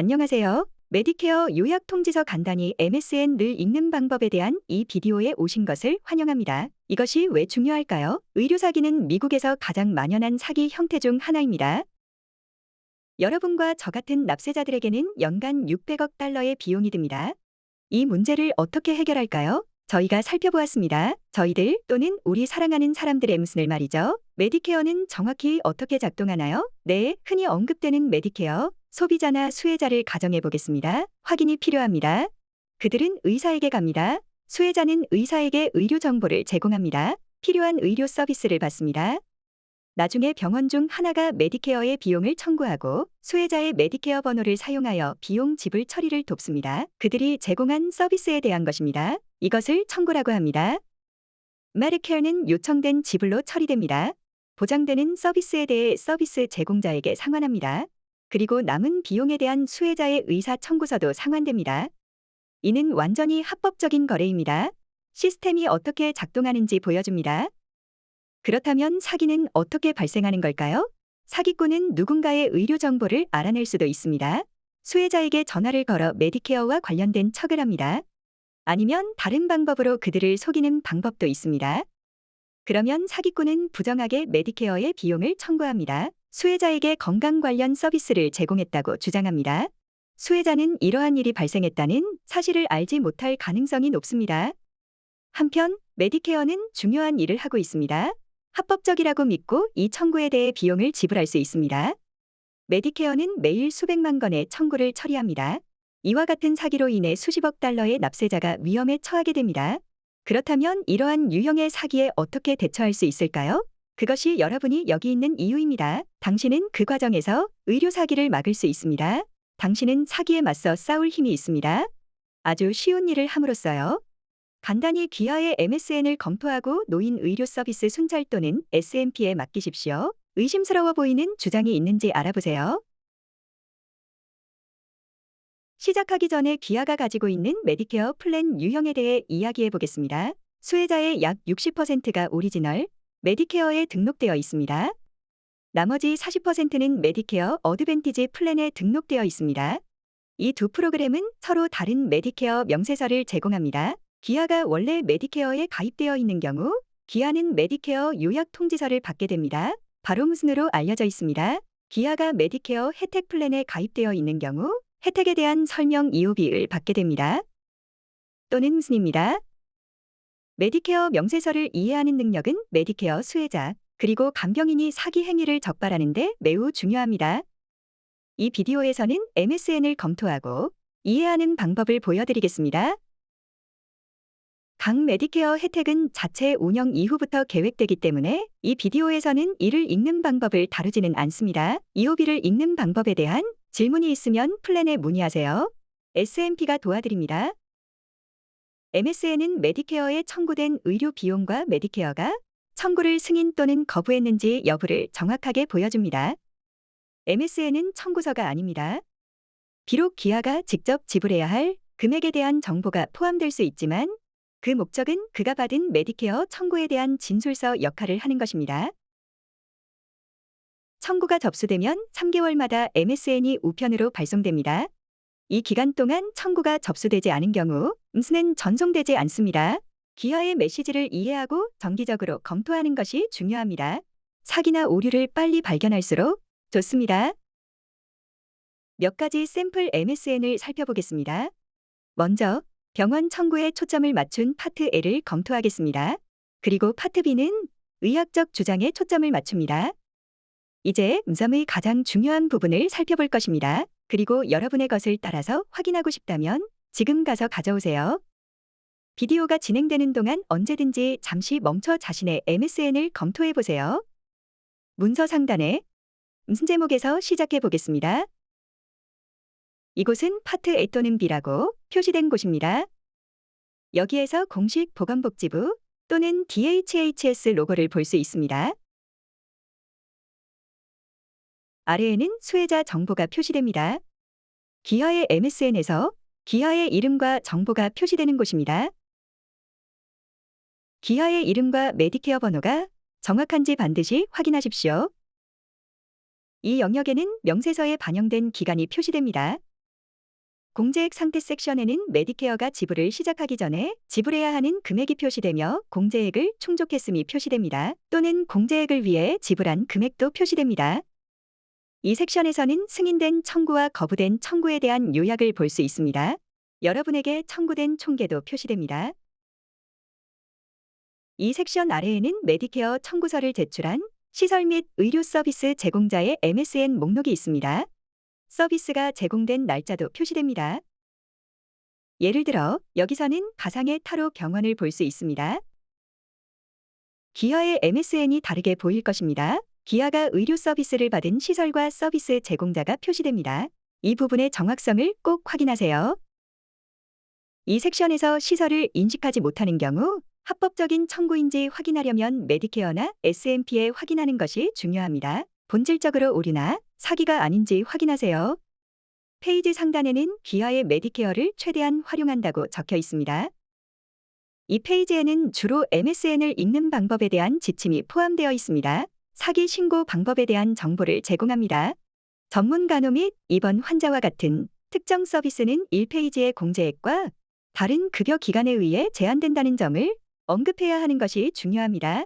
안녕하세요. 메디케어 요약 통지서 간단히 MSN을 읽는 방법에 대한 이 비디오에 오신 것을 환영합니다. 이것이 왜 중요할까요? 의료 사기는 미국에서 가장 만연한 사기 형태 중 하나입니다. 여러분과 저 같은 납세자들에게는 연간 600억 달러의 비용이 듭니다. 이 문제를 어떻게 해결할까요? 저희가 살펴보았습니다. 저희들 또는 우리 사랑하는 사람들의 무슨을 말이죠. 메디케어는 정확히 어떻게 작동하나요? 네, 흔히 언급되는 메디케어, 소비자나 수혜자를 가정해 보겠습니다. 확인이 필요합니다. 그들은 의사에게 갑니다. 수혜자는 의사에게 의료 정보를 제공합니다. 필요한 의료 서비스를 받습니다. 나중에 병원 중 하나가 메디케어의 비용을 청구하고 수혜자의 메디케어 번호를 사용하여 비용 지불 처리를 돕습니다. 그들이 제공한 서비스에 대한 것입니다. 이것을 청구라고 합니다. 메디케어는 요청된 지불로 처리됩니다. 보장되는 서비스에 대해 서비스 제공자에게 상환합니다. 그리고 남은 비용에 대한 수혜자의 의사 청구서도 상환됩니다. 이는 완전히 합법적인 거래입니다. 시스템이 어떻게 작동하는지 보여줍니다. 그렇다면 사기는 어떻게 발생하는 걸까요? 사기꾼은 누군가의 의료 정보를 알아낼 수도 있습니다. 수혜자에게 전화를 걸어 메디케어와 관련된 척을 합니다. 아니면 다른 방법으로 그들을 속이는 방법도 있습니다. 그러면 사기꾼은 부정하게 메디케어의 비용을 청구합니다. 수혜자에게 건강 관련 서비스를 제공했다고 주장합니다. 수혜자는 이러한 일이 발생했다는 사실을 알지 못할 가능성이 높습니다. 한편 메디케어는 중요한 일을 하고 있습니다. 합법적이라고 믿고 이 청구에 대해 비용을 지불할 수 있습니다. 메디케어는 매일 수백만 건의 청구를 처리합니다. 이와 같은 사기로 인해 수십억 달러의 납세자가 위험에 처하게 됩니다. 그렇다면 이러한 유형의 사기에 어떻게 대처할 수 있을까요? 그것이 여러분이 여기 있는 이유입니다. 당신은 그 과정에서 의료 사기를 막을 수 있습니다. 당신은 사기에 맞서 싸울 힘이 있습니다. 아주 쉬운 일을 함으로써요. 간단히 귀하의 MSN을 검토하고 노인 의료 서비스 순찰 또는 SMP에 맡기십시오. 의심스러워 보이는 주장이 있는지 알아보세요. 시작하기 전에 귀하가 가지고 있는 메디케어 플랜 유형에 대해 이야기해 보겠습니다. 수혜자의 약 60%가 오리지널 메디케어에 등록되어 있습니다. 나머지 40%는 메디케어 어드밴티지 플랜에 등록되어 있습니다. 이 두 프로그램은 서로 다른 메디케어 명세서를 제공합니다. 기아가 원래 메디케어에 가입되어 있는 경우 기아는 메디케어 요약 통지서를 받게 됩니다. 바로 무슨으로 알려져 있습니다. 기아가 메디케어 혜택 플랜에 가입되어 있는 경우 혜택에 대한 설명 이오비를 받게 됩니다. 또는 무슨입니다. 메디케어 명세서를 이해하는 능력은 메디케어 수혜자 그리고 간병인이 사기 행위를 적발하는 데 매우 중요합니다. 이 비디오에서는 MSN을 검토하고 이해하는 방법을 보여드리겠습니다. 각 메디케어 혜택은 자체 운영 이후부터 계획되기 때문에 이 비디오에서는 이를 읽는 방법을 다루지는 않습니다. EOB를 읽는 방법에 대한 질문이 있으면 플랜에 문의하세요. SMP가 도와드립니다. MSN은 메디케어에 청구된 의료 비용과 메디케어가 청구를 승인 또는 거부했는지 여부를 정확하게 보여줍니다. MSN은 청구서가 아닙니다. 비록 기아가 직접 지불해야 할 금액에 대한 정보가 포함될 수 있지만 그 목적은 그가 받은 메디케어 청구에 대한 진술서 역할을 하는 것입니다. 청구가 접수되면 3개월마다 MSN이 우편으로 발송됩니다. 이 기간 동안 청구가 접수되지 않은 경우 음수는 전송되지 않습니다. 기아의 메시지를 이해하고 정기적으로 검토하는 것이 중요합니다. 사기나 오류를 빨리 발견할수록 좋습니다. 몇 가지 샘플 MSN을 살펴보겠습니다. 먼저 병원 청구에 초점을 맞춘 파트 L을 검토하겠습니다. 그리고 파트 B는 의학적 주장에 초점을 맞춥니다. 이제 음성의 가장 중요한 부분을 살펴볼 것입니다. 그리고 여러분의 것을 따라서 확인하고 싶다면 지금 가서 가져오세요. 비디오가 진행되는 동안 언제든지 잠시 멈춰 자신의 MSN을 검토해 보세요. 문서 상단에 음성 제목에서 시작해 보겠습니다. 이곳은 파트 A 또는 B라고 표시된 곳입니다. 여기에서 공식 보건복지부 또는 DHHS 로고를 볼 수 있습니다. 아래에는 수혜자 정보가 표시됩니다. 기하의 MSN에서 기하의 이름과 정보가 표시되는 곳입니다. 기하의 이름과 메디케어 번호가 정확한지 반드시 확인하십시오. 이 영역에는 명세서에 반영된 기간이 표시됩니다. 공제액 상태 섹션에는 메디케어가 지불을 시작하기 전에 지불해야 하는 금액이 표시되며 공제액을 충족했음이 표시됩니다. 또는 공제액을 위해 지불한 금액도 표시됩니다. 이 섹션에서는 승인된 청구와 거부된 청구에 대한 요약을 볼 수 있습니다. 여러분에게 청구된 총계도 표시됩니다. 이 섹션 아래에는 메디케어 청구서를 제출한 시설 및 의료 서비스 제공자의 MSN 목록이 있습니다. 서비스가 제공된 날짜도 표시됩니다. 예를 들어 여기서는 가상의 타로 병원을 볼 수 있습니다. 기아의 MSN이 다르게 보일 것입니다. 기아가 의료 서비스를 받은 시설과 서비스 제공자가 표시됩니다. 이 부분의 정확성을 꼭 확인하세요. 이 섹션에서 시설을 인식하지 못하는 경우 합법적인 청구인지 확인하려면 메디케어나 SMP에 확인하는 것이 중요합니다. 본질적으로 오류나 사기가 아닌지 확인하세요. 페이지 상단에는 기아의 메디케어를 최대한 활용한다고 적혀 있습니다. 이 페이지에는 주로 MSN을 읽는 방법에 대한 지침이 포함되어 있습니다. 사기 신고 방법에 대한 정보를 제공합니다. 전문 간호 및 입원 환자와 같은 특정 서비스는 1페이지의 공제액과 다른 급여 기간에 의해 제한된다는 점을 언급해야 하는 것이 중요합니다.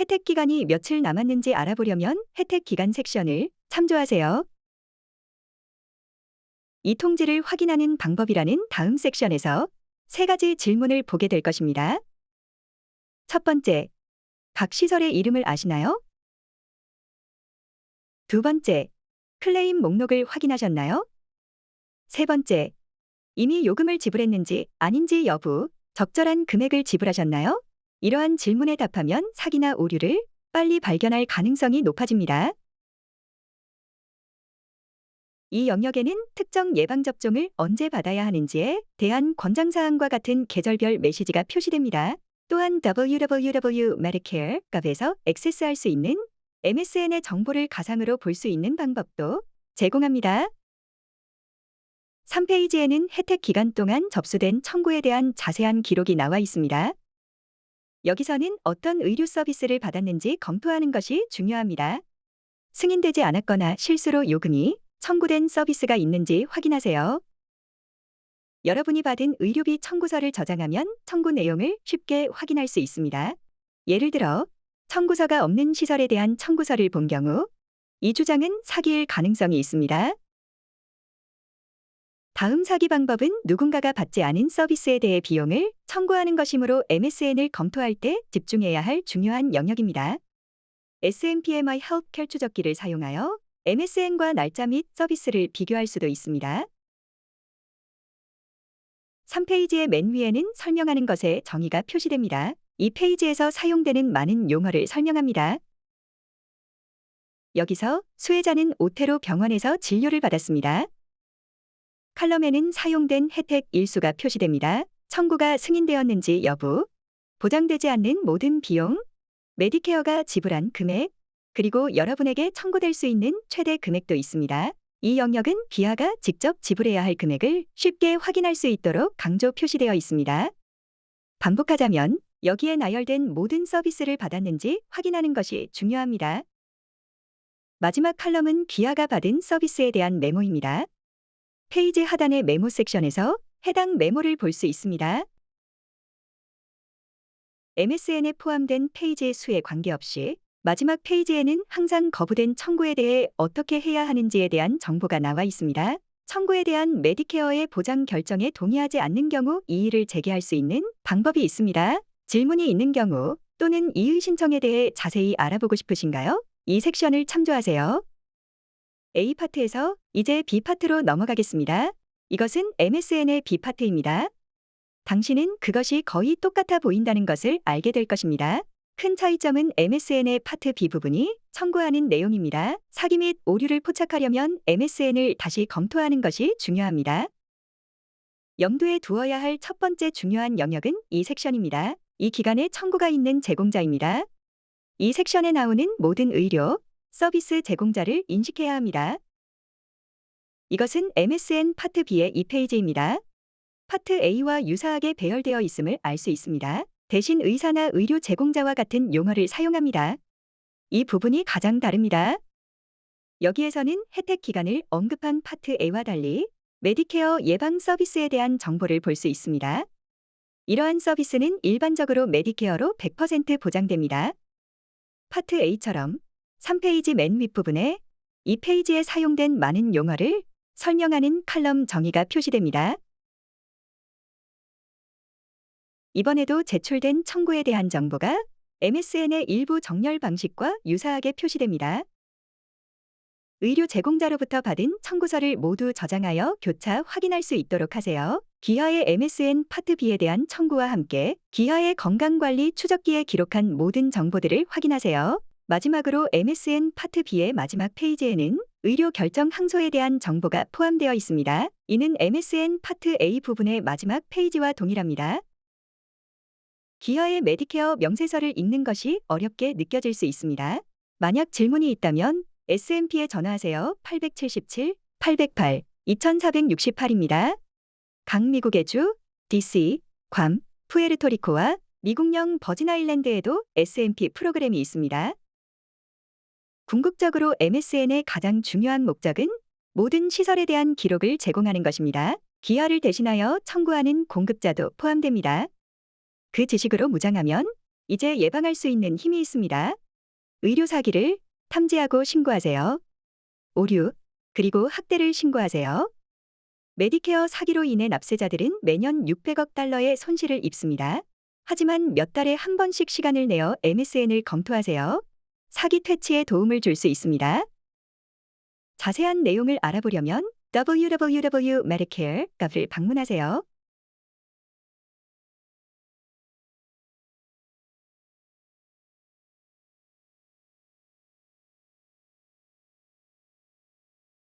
혜택 기간이 며칠 남았는지 알아보려면 혜택 기간 섹션을 참조하세요. 이 통지를 확인하는 방법이라는 다음 섹션에서 세 가지 질문을 보게 될 것입니다. 첫 번째, 각 시설의 이름을 아시나요? 두 번째, 클레임 목록을 확인하셨나요? 세 번째, 이미 요금을 지불했는지 아닌지 여부, 적절한 금액을 지불하셨나요? 이러한 질문에 답하면 사기나 오류를 빨리 발견할 가능성이 높아집니다. 이 영역에는 특정 예방접종을 언제 받아야 하는지에 대한 권장사항과 같은 계절별 메시지가 표시됩니다. 또한 www medicare 값에서 액세스할 수 있는 MSN의 정보를 가상으로 볼 수 있는 방법도 제공합니다. 3페이지에는 혜택 기간 동안 접수된 청구에 대한 자세한 기록이 나와 있습니다. 여기서는 어떤 의료 서비스를 받았는지 검토하는 것이 중요합니다. 승인되지 않았거나 실수로 요금이 청구된 서비스가 있는지 확인하세요. 여러분이 받은 의료비 청구서를 저장하면 청구 내용을 쉽게 확인할 수 있습니다. 예를 들어 청구서가 없는 시설에 대한 청구서를 본 경우 이 주장은 사기일 가능성이 있습니다. 다음 사기 방법은 누군가가 받지 않은 서비스에 대해 비용을 청구하는 것이므로 MSN을 검토할 때 집중해야 할 중요한 영역입니다. SMPMI 헬프케어 추적기를 사용하여 MSN과 날짜 및 서비스를 비교할 수도 있습니다. 3페이지의 맨 위에는 설명하는 것에 정의가 표시됩니다. 이 페이지에서 사용되는 많은 용어를 설명합니다. 여기서 수혜자는 오테로 병원에서 진료를 받았습니다. 칼럼에는 사용된 혜택 일수가 표시됩니다. 청구가 승인되었는지 여부, 보장되지 않는 모든 비용, 메디케어가 지불한 금액, 그리고 여러분에게 청구될 수 있는 최대 금액도 있습니다. 이 영역은 기아가 직접 지불해야 할 금액을 쉽게 확인할 수 있도록 강조 표시되어 있습니다. 반복하자면 여기에 나열된 모든 서비스를 받았는지 확인하는 것이 중요합니다. 마지막 칼럼은 기아가 받은 서비스에 대한 메모입니다. 페이지 하단의 메모 섹션에서 해당 메모를 볼 수 있습니다. MSN에 포함된 페이지의 수에 관계없이 마지막 페이지에는 항상 거부된 청구에 대해 어떻게 해야 하는지에 대한 정보가 나와 있습니다. 청구에 대한 메디케어의 보장 결정에 동의하지 않는 경우 이의를 제기할 수 있는 방법이 있습니다. 질문이 있는 경우 또는 이의 신청에 대해 자세히 알아보고 싶으신가요? 이 섹션을 참조하세요. A파트에서 이제 B파트로 넘어가겠습니다. 이것은 MSN의 B파트입니다. 당신은 그것이 거의 똑같아 보인다는 것을 알게 될 것입니다. 큰 차이점은 MSN의 파트 B 부분이 청구하는 내용입니다. 사기 및 오류를 포착하려면 MSN을 다시 검토하는 것이 중요합니다. 염두에 두어야 할 첫 번째 중요한 영역은 이 섹션입니다. 이 기간에 청구가 있는 제공자입니다. 이 섹션에 나오는 모든 의료, 서비스 제공자를 인식해야 합니다. 이것은 MSN 파트 B의 2페이지입니다. 파트 A와 유사하게 배열되어 있음을 알 수 있습니다. 대신 의사나 의료 제공자와 같은 용어를 사용합니다. 이 부분이 가장 다릅니다. 여기에서는 혜택 기간을 언급한 파트 A와 달리 메디케어 예방 서비스에 대한 정보를 볼 수 있습니다. 이러한 서비스는 일반적으로 메디케어로 100% 보장됩니다. 파트 A처럼 3페이지 맨 윗부분에 이 페이지에 사용된 많은 용어를 설명하는 칼럼 정의가 표시됩니다. 이번에도 제출된 청구에 대한 정보가 MSN의 일부 정렬 방식과 유사하게 표시됩니다. 의료 제공자로부터 받은 청구서를 모두 저장하여 교차 확인할 수 있도록 하세요. 기하의 MSN 파트 B에 대한 청구와 함께 기하의 건강관리 추적기에 기록한 모든 정보들을 확인하세요. 마지막으로 MSN 파트 B의 마지막 페이지에는 의료 결정 항소에 대한 정보가 포함되어 있습니다. 이는 MSN 파트 A 부분의 마지막 페이지와 동일합니다. 기하의 메디케어 명세서를 읽는 것이 어렵게 느껴질 수 있습니다. 만약 질문이 있다면 SMP에 전화하세요. 877 808 2468입니다. 강미국의 주 DC, 괌, 푸에르토리코와 미국령 버진아일랜드에도 SMP 프로그램이 있습니다. 궁극적으로 MSN의 가장 중요한 목적은 모든 시설에 대한 기록을 제공하는 것입니다. 기하를 대신하여 청구하는 공급자도 포함됩니다. 그 지식으로 무장하면 이제 예방할 수 있는 힘이 있습니다. 의료 사기를 탐지하고 신고하세요. 오류, 그리고 학대를 신고하세요. 메디케어 사기로 인해 납세자들은 매년 600억 달러의 손실을 입습니다. 하지만 몇 달에 한 번씩 시간을 내어 MSN을 검토하세요. 사기 퇴치에 도움을 줄 수 있습니다. 자세한 내용을 알아보려면 www.medicare.gov을 방문하세요.